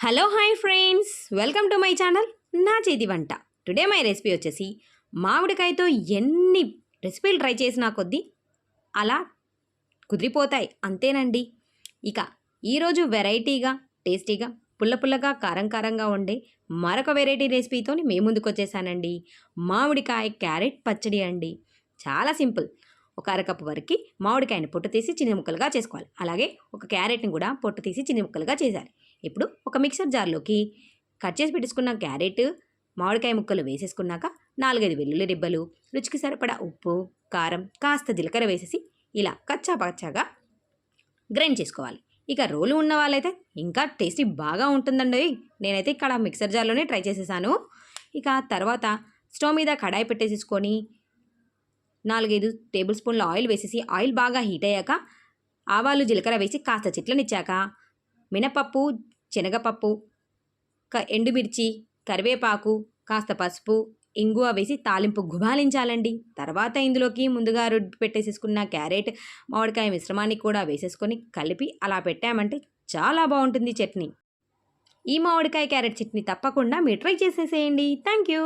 Hello hi friends welcome to my channel నా చేతి వంట టుడే మై రెసిపీ వచ్చేసి మామిడికాయతో ఎన్ని రెసిపీలు ట్రై చేసినా కొద్దీ అలా కుదిరిపోతాయి. అంతేనండి. ఇక ఈరోజు వెరైటీగా టేస్టీగా పుల్ల పుల్లగా కారం కారంగా ఉండే మరొక వెరైటీ రెసిపీతో మేము ముందుకు వచ్చేసానండి. మామిడికాయ క్యారెట్ పచ్చడి అండి. చాలా సింపుల్. ఒక అరకప్పు వరకు మామిడికాయని పొట్టు తీసి చిన్న ముక్కలుగా చేసుకోవాలి. అలాగే ఒక క్యారెట్ని కూడా పొట్టు తీసి చిన్న ముక్కలుగా చేయాలి ఇప్పుడు ఒక మిక్సర్ జార్లోకి కట్ చేసి పెట్టేసుకున్న క్యారెట్ మామిడికాయ ముక్కలు వేసేసుకున్నాక నాలుగైదు వెల్లుల్లి రిబ్బలు రుచికి సరిపడా ఉప్పు కారం కాస్త జీలకర్ర వేసేసి ఇలా కచ్చా పచ్చాగా గ్రైండ్ చేసుకోవాలి. ఇక రోలు ఉన్న వాళ్ళైతే ఇంకా టేస్టీ బాగా ఉంటుందండి. నేనైతే ఇక్కడ మిక్సర్ జార్లోనే ట్రై చేసేసాను. ఇక తర్వాత స్టవ్ మీద కడాయి పెట్టేసేసుకొని నాలుగైదు టేబుల్ స్పూన్ల ఆయిల్ వేసేసి ఆయిల్ బాగా హీట్ అయ్యాక ఆవాలు జీలకర్ర వేసి కాస్త చిట్లనిచ్చాక మినపప్పు శనగపప్పు క ఎండుమిర్చి కరివేపాకు కాస్త పసుపు ఇంగువ వేసి తాలింపు గుబాలించాలండి తర్వాత ఇందులోకి ముందుగా రుడ్డు పెట్టేసేసుకున్న క్యారెట్ మామిడికాయ మిశ్రమాన్ని కూడా వేసేసుకొని కలిపి అలా పెట్టామంటే చాలా బాగుంటుంది చట్నీ. ఈ మామిడికాయ క్యారెట్ చట్నీ తప్పకుండా మీరు ట్రై చేసేసేయండి. Thank you.